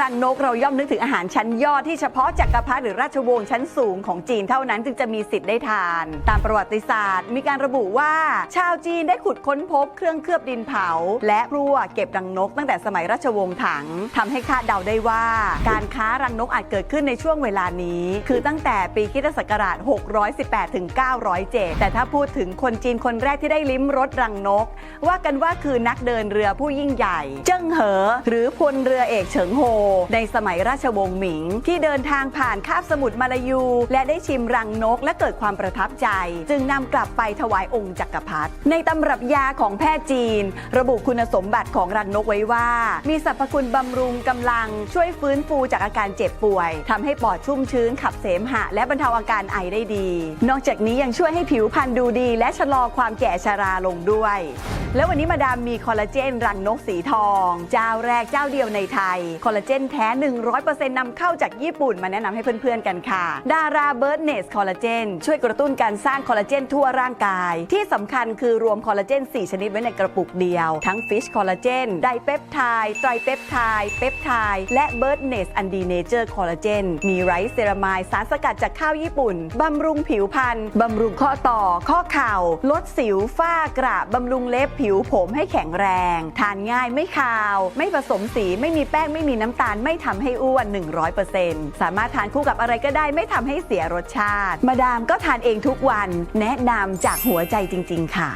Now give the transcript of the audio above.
รังนกเราย่อมนึกถึงอาหารชั้นยอดที่เฉพาะจักรพรรดิหรือราชวงศ์ชั้นสูงของจีนเท่านั้นจึงจะมีสิทธิ์ได้ทาน ตามประวัติศาสตร์ มีการระบุว่า ชาวจีนได้ขุดค้นพบเครื่องเคลือบดินเผา และรั่วเก็บรังนกตั้งแต่สมัยราชวงศ์ถังทำให้คาดเดาได้ว่า การค้ารังนกอาจเกิดขึ้นในช่วงเวลานี้ คือตั้งแต่ปีคริสตศักราช 618 ถึง 907 แต่ถ้าพูดถึงคนจีนคนแรกที่ได้ลิ้มรสรังนก ว่ากันว่าคือนักเดินเรือผู้ยิ่งใหญ่ เจิ้งเหอ หรือพลเรือเอกเฉิงโฮในสมัยราชวงศ์หมิง ที่เดินทางผ่านคาบสมุทรมาลายู และได้ชิมรังนกและเกิดความประทับใจ จึงนำกลับไปถวายองค์จักรพรรดิในตำรับยาของแพทย์จีน ระบุคุณสมบัติของรังนกไว้ว่า มีสรรพคุณบำรุงกำลังช่วยฟื้นฟูจากอาการเจ็บป่วยทำให้ปอดชุ่มชื้นขับเสมหะ และบรรเทาอาการไอได้ดี นอกจากนี้ยังช่วยให้ผิวพรรณดูดี และชะลอความแก่ชราลงด้วย แล้ววันนี้มาดามมีคอลลาเจน รังนกสีทอง เจ้าแรกเจ้าเดียวในไทย คอลลาเจนแท้ 100%นำเข้าจากญี่ปุ่นมาแนะนำให้เพื่อนๆกันค่ะ ดาราเบิร์ดเนสคอลลาเจนช่วยกระตุ้นการสร้างคอลลาเจนทั่วร่างกาย ที่สำคัญคือรวมคอลลาเจน 4 ชนิดไว้ในกระปุกเดียว ทั้งฟิชคอลลาเจนไดเปปไทด์ไตรเปปไทด์เปปไทด์และเบิร์ดเนสอันดีเนเจอร์คอลลาเจนมีไรซ์เซรามายสารสกัดจากข้าวญี่ปุ่นบำรุงผิวพรรณบำรุงข้อต่อ ข้อเข่าลดสิวฝ้ากระบำรุงเล็บผิวผมให้แข็งแรง ทานง่ายไม่คาว ไม่ผสมสีไม่มีแป้งไม่มีน้ำตาล ไม่ทำให้อ้วน 100%สามารถทานคู่กับอะไรก็ได้ไม่ทำให้เสียรสชาติ มาดามก็ทานเองทุกวันแนะนำจากหัวใจจริง ๆ ค่ะ